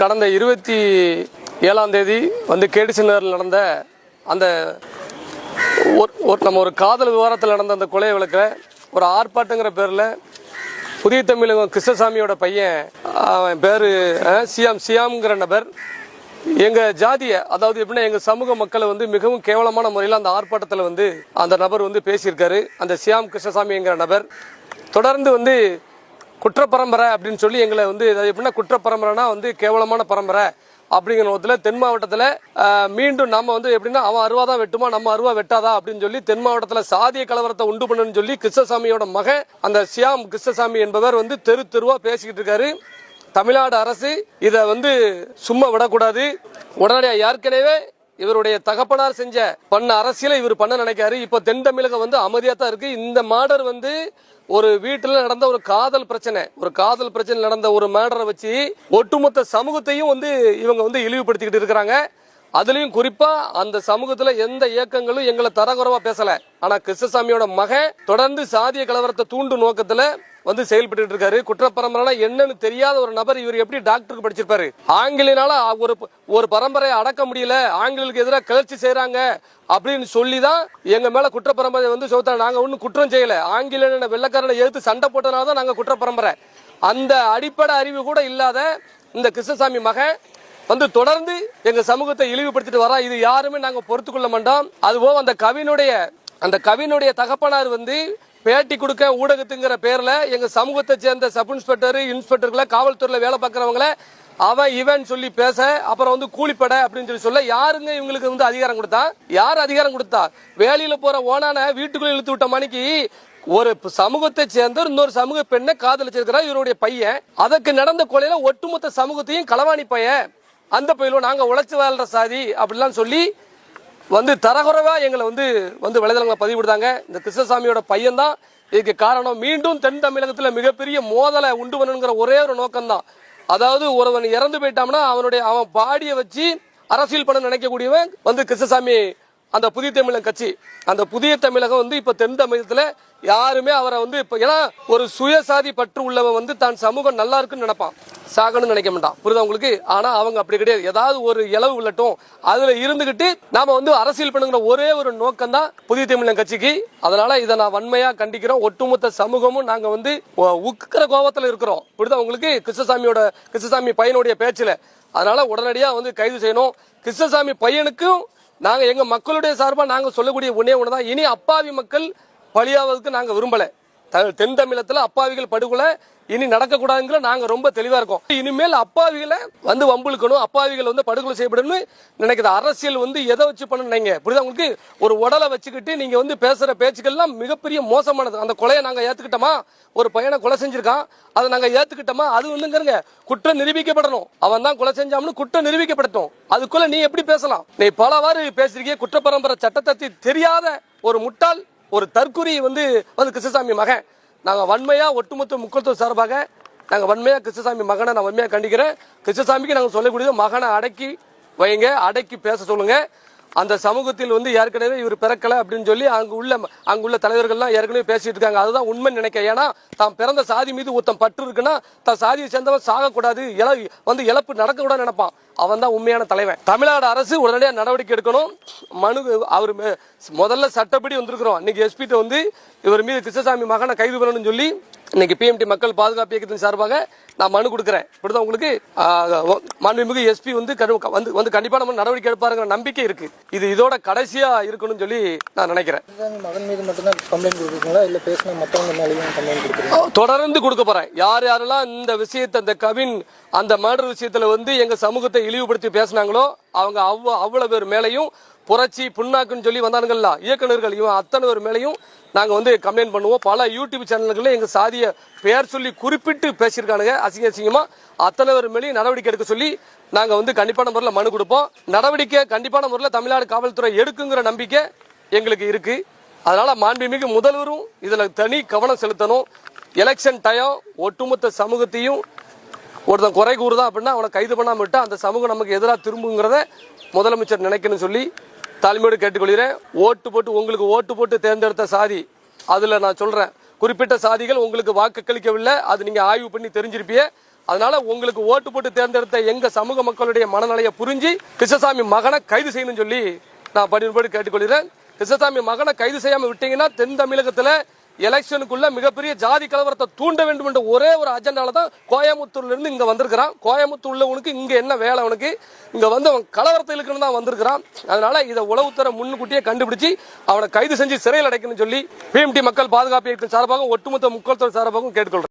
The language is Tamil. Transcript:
கடந்த இருபத்தி ஏழாம் தேதி வந்து கேடிசி நகரில் நடந்த அந்த ஒரு ஒரு நம்ம ஒரு காதல் விவகாரத்தில் நடந்த அந்த கொலை வழக்கில் ஒரு ஆர்ப்பாட்டங்கிற பேரில் புதிய தமிழகம் கிருஷ்ணசாமியோட பையன் அவன் பேர் சியாம் சியாம்ங்கிற நபர் எங்கள் ஜாதியை அதாவது எப்படின்னா எங்கள் சமூக மக்களை வந்து மிகவும் கேவலமான முறையில் அந்த ஆர்ப்பாட்டத்தில் வந்து அந்த நபர் வந்து பேசியிருக்காரு. அந்த சியாம் கிருஷ்ணசாமிங்கிற நபர். தொடர்ந்து வந்து குற்ற பரம்பரை அப்படின்னு சொல்லி எங்களை வந்து எப்படின்னா குற்ற பரம்பரைனா வந்து கேவலமான பரம்பரை அப்படிங்கிற நோத்தில் தென் மாவட்டத்தில் மீண்டும் நம்ம வந்து எப்படின்னா அவன் அருவா தான் வெட்டுமா நம்ம அருவா வெட்டாதா அப்படின்னு சொல்லி தென் மாவட்டத்தில் சாதிய கலவரத்தை உண்டு பண்ணுன்னு சொல்லி கிருஷ்ணசாமியோட மகன் அந்த சியாம் கிருஷ்ணசாமி என்பவர் வந்து தெரு தெருவா பேசிக்கிட்டு இருக்காரு. தமிழ்நாடு அரசு இதை வந்து சும்மா விடக்கூடாது. உடனடியாக ஏற்கனவே இவருடைய தகப்பனார் செஞ்ச பண்ண அரசியலை இவர் பண்ண நினைக்காரு. இப்போ தென் தமிழகம் வந்து அமைதியா தான் இருக்கு. இந்த மாடர் வந்து ஒரு வீட்டுல நடந்த ஒரு காதல் பிரச்சனை. ஒரு காதல் பிரச்சனை நடந்த ஒரு மேடரை வச்சு ஒட்டுமொத்த சமூகத்தையும் வந்து இவங்க வந்து இழிவுபடுத்திக்கிட்டு இருக்கிறாங்க. அதுலயும் குறிப்பா அந்த சமூகத்துல எந்த இயக்கங்களும் எங்களை தரகுறவா பேசல. ஆனா கிருஷ்ணசாமியோட மகன் தொடர்ந்து சாதிய கலவரத்தை தூண்டும் நோக்கத்துல வந்து செயல்பட்டு இருக்காரு குற்றப்பரம்பரைனா என்னன்னு தெரியாத ஒரு நபர் இவர் எப்படி டாக்டருக்கு படிச்சிருப்பாரு? ஆங்கிலினால ஒரு ஒரு பரம்பரையை அடக்க முடியல ஆங்கிலுக்கு எதிராக கிளர்ச்சி செய்யறாங்க அப்படின்னு சொல்லி தான் எங்க மேல குற்றப்பரம்பரை வந்து சொல்லிட்டாங்க நாங்க ஒன்றும் குற்றம் செய்யல. ஆங்கில வெள்ளக்காரனை எதிர்த்து சண்டை போட்டனால தான் நாங்க குற்றப்பரம்பரை. அந்த அடிப்படை அறிவு கூட இல்லாத இந்த கிருஷ்ணசாமி மகன் வந்து தொடர்ந்து எங்க சமூகத்தை இழிவுபடுத்திட்டு வரா. இது யாருமே நாங்க பொறுத்துக்கொள்ள மாட்டோம். அதுபோக அந்த கவினுடைய அந்த கவினுடைய தகப்பனார் வந்து பேட்டி கொடுக்க ஊடகத்துங்கிற பேர்ல எங்க சமூகத்தை சேர்ந்த சப் இன்ஸ்பெக்டர் இன்ஸ்பெக்டர்களை காவல்துறையில வேலை பார்க்கறவங்கள அவன் இவன் சொல்லி பேச அப்புறம் வந்து கூலிப்படை அப்படின்னு சொல்லி சொல்ல யாருங்க இவங்களுக்கு வந்து அதிகாரம் கொடுத்தா? யார் அதிகாரம் கொடுத்தா? வேலையில போற ஓனான வீட்டுக்குள்ள இழுத்து விட்ட மணிக்கு ஒரு சமூகத்தை சேர்ந்த இன்னொரு சமூக பெண்ணை காதலிச்சிருக்கிறார் இவருடைய பையன். அதற்கு நடந்த கொலையில ஒட்டுமொத்த சமூகத்தையும் களவாணி பையன். அந்த பயிலும் நாங்க உழைச்சு வாழ்ற சாதி அப்படிலாம் சொல்லி வந்து தரகுறைவாக எங்களை வந்து வந்து வலைதளங்களை பதிவிடுதாங்க இந்த கிருஷ்ணசாமியோட பையன் தான் இதுக்கு காரணம் மீண்டும் தென் தமிழகத்தில் மிகப்பெரிய மோதலை உண்டு பண்ணணுங்கிற ஒரே ஒரு நோக்கம்தான். அதாவது ஒருவன் இறந்து போயிட்டான்னா அவனுடைய அவன் பாடியை வச்சு அரசியல் பண்ண நினைக்கக்கூடியவன் வந்து கிருஷ்ணசாமி அந்த புதிய தமிழகம் கட்சி அந்த புதிய தமிழகம் வந்து இப்ப தென் தமிழகத்துல யாருமே அவரை வந்து இப்ப ஏன்னா ஒரு சுயசாதி பற்று உள்ளவன் வந்து தான் சமூகம் நல்லா இருக்குன்னு நினைப்பான். சாகணும்னு நினைக்க மாட்டான். புரியுதா உங்களுக்கு? ஆனா அவங்க அப்படி கிடையாது. ஏதாவது ஒரு இளவு உள்ளட்டும் அதுல இருந்துகிட்டு நாம வந்து அரசியல் பண்ணுங்கிற ஒரே ஒரு நோக்கம் தான் புதிய தமிழன் கட்சிக்கு. அதனால இதை நான் வன்மையா கண்டிக்கிறோம். ஒட்டுமொத்த சமூகமும் நாங்க வந்து உக்கிற உக்கிர கோபத்துல இருக்கிறோம். புரியுதா உங்களுக்கு? கிருஷ்ணசாமியோட கிருஷ்ணசாமி பையனுடைய பேச்சுல. அதனால உடனடியா வந்து கைது செய்யணும். கிருஷ்ணசாமி பையனுக்கும் நாங்கள் எங்கள் மக்களுடைய சார்பாக நாங்கள் சொல்லக்கூடிய ஒன்றே ஒன்று தான் இனி அப்பாவி மக்கள் பலியாவதுக்கு நாங்கள் விரும்பலை. தென் தமிழத்துல அப்பாவிகள் படுகொலை இனி நடக்கக்கூடாதுங்கிற நாங்க ரொம்ப தெளிவா இருக்கோம். இனிமேல் அப்பாவிகளை வந்து வம்புழுக்கணும் அப்பாவிகள் வந்து படுகொலை செய்யப்படணும்னு நினைக்குது. அரசியல் வந்து எதை வச்சு பண்ணணும் புரியுதா உங்களுக்கு? ஒரு உடலை வச்சுக்கிட்டு நீங்க வந்து பேசுற பேச்சுக்கள்லாம் மிகப்பெரிய மோசமானது. அந்த கொலையை நாங்க ஏத்துக்கிட்டோமா? ஒரு பையனை கொலை செஞ்சிருக்கான். அதை நாங்க ஏத்துக்கிட்டோமா? அது வந்துங்கிறங்க குற்றம் நிரூபிக்கப்படணும். அவன் தான் கொலை செஞ்சாமனு குற்றம் நிரூபிக்கப்படட்டும். அதுக்குள்ள நீ எப்படி பேசலாம்? நீ பலவாறு பேசுறீங்க குற்றப்பரம்பரை சட்டத்தை தெரியாத ஒரு முட்டாள் ஒரு தற்குறி வந்து வந்து கிருஷ்ணசாமி மகன். நாங்கள் வன்மையா ஒட்டுமொத்த முக்கியத்துவ சார்பாக நாங்கள் வன்மையா கிருஷ்ணசாமி மகனை நான் வன்மையாக கண்டிக்கிறேன். கிருஷ்ணசாமிக்கு நாங்கள் சொல்லக்கூடியது மகனை அடக்கி வைங்க அடக்கி பேச சொல்லுங்க. அந்த சமூகத்தில் வந்து ஏற்கனவே இவர் பிறக்கல அப்படின்னு சொல்லி அங்கு உள்ள அங்குள்ள தலைவர்கள்லாம் ஏற்கனவே பேசிட்டு இருக்காங்க. அதுதான் உண்மை நினைக்க ஏன்னா தான் பிறந்த சாதி மீது ஒருத்தன் பற்று இருக்குன்னா தான் சாதியை சேர்ந்தவன் சாகக்கூடாது இழ வந்து இழப்பு நடக்கக்கூடாது நினைப்பான். அவன் தான் உண்மையான தலைவன். தமிழ்நாடு அரசு உடனடியாக நடவடிக்கை எடுக்கணும். மனு அவர் முதல்ல சட்டப்படி வந்திருக்கிறோம். இன்னைக்கு எஸ்பிட்ட வந்து இவர் மீது கிருஷ்ணசாமி மகனை கைது பண்ணணும்னு சொல்லி இன்னைக்கு பிஎம்டி மக்கள் பாதுகாப்பு இயக்கத்தின் சார்பாக நான் மனு கொடுக்குறேன். இப்படிதான் உங்களுக்கு மாண்புமிகு எஸ்பி வந்து வந்து வந்து கண்டிப்பா நம்ம நடவடிக்கை எடுப்பாருங்கிற நம்பிக்கை இருக்கு. இது இதோட கடைசியா இருக்கணும்னு சொல்லி நான் நினைக்கிறேன். மகன் மீது மட்டும்தான் கம்ப்ளைண்ட் கொடுக்குறீங்களா இல்லை பேசின மற்றவங்க மேலேயும் கம்ப்ளைண்ட் கொடுக்குறீங்களா தொடர்ந்து கொடுக்க போறேன். யார் யாரெல்லாம் இந்த விஷயத்தை அந்த கவின் அந்த மர்டர் விஷயத்துல வந்து எங்க சமூகத்தை இழிவுபடுத்தி பேசினாங்களோ அவங்க அவ்வ அவ்வளவு பேர் மேலையும் புரட்சி புண்ணாக்குன்னு சொல்லி வந்தானுங்கல்ல இயக்குநர்கள் இவன் அத்தனை பேர் மேலையும் நாங்கள் வந்து கம்ப்ளைண்ட் பண்ணுவோம். பல யூடியூப் சேனல்கள்ல எங்கள் சாதியை பெயர் சொல்லி குறிப்பிட்டு பேசியிருக்கானுங்க. அசிங்க அசிங்கமாக அத்தனை பேர் மேலேயும் நடவடிக்கை எடுக்க சொல்லி நாங்கள் வந்து கண்டிப்பான முறையில் மனு கொடுப்போம். நடவடிக்கை கண்டிப்பான முறையில் தமிழ்நாடு காவல்துறை எடுக்குங்கிற நம்பிக்கை எங்களுக்கு இருக்குது அதனால் மாண்புமிகு முதல்வரும் இதில் தனி கவனம் செலுத்தணும். எலெக்ஷன் டயம் ஒட்டுமொத்த சமூகத்தையும் ஒருத்தன் குறை கூறுதான் அப்படின்னா அவனை கைது பண்ணாமல் விட்டால் அந்த சமூகம் நமக்கு எதிராக திரும்புங்கிறத முதலமைச்சர் நினைக்கணும்னு சொல்லி தலைமையோடு கேட்டுக்கொள்கிறேன். ஓட்டு போட்டு உங்களுக்கு ஓட்டு போட்டு தேர்ந்தெடுத்த சாதி அதில் நான் சொல்கிறேன் குறிப்பிட்ட சாதிகள் உங்களுக்கு வாக்கு கழிக்கவில்லை அது நீங்கள் ஆய்வு பண்ணி தெரிஞ்சிருப்பியே அதனால உங்களுக்கு ஓட்டு போட்டு தேர்ந்தெடுத்த எங்க சமூக மக்களுடைய மனநிலையை புரிஞ்சு கிருஷ்ணசாமி மகனை கைது செய்யணும்னு சொல்லி நான் பணிபடி கேட்டுக்கொள்கிறேன். கிருஷ்ணசாமி மகனை கைது செய்யாம விட்டீங்கன்னா தென் தமிழகத்துல எலெக்ஷனுக்குள்ள மிகப்பெரிய ஜாதி கலவரத்தை தூண்ட வேண்டும் என்ற ஒரே ஒரு அஜெண்டால தான் கோயம்புத்தூர்ல இருந்து இங்க வந்திருக்கிறான். கோயம்புத்தூர்ல உனக்கு இங்க என்ன வேலை அவனுக்கு இங்க வந்து அவன் கலவரத்தை இழுக்கணும் தான் வந்திருக்கிறான். அதனால இதை உளவுத்துறை முன்கூட்டியே கண்டுபிடிச்சு அவனை கைது செஞ்சு சிறையில் அடைக்கணும்னு சொல்லி பிஎம்டி மக்கள் பாதுகாப்பு இயக்கத்தின் சார்பாகவும் ஒட்டுமொத்த முக்கோள் சார்பாகவும் கேட்டுக்கொள்றேன்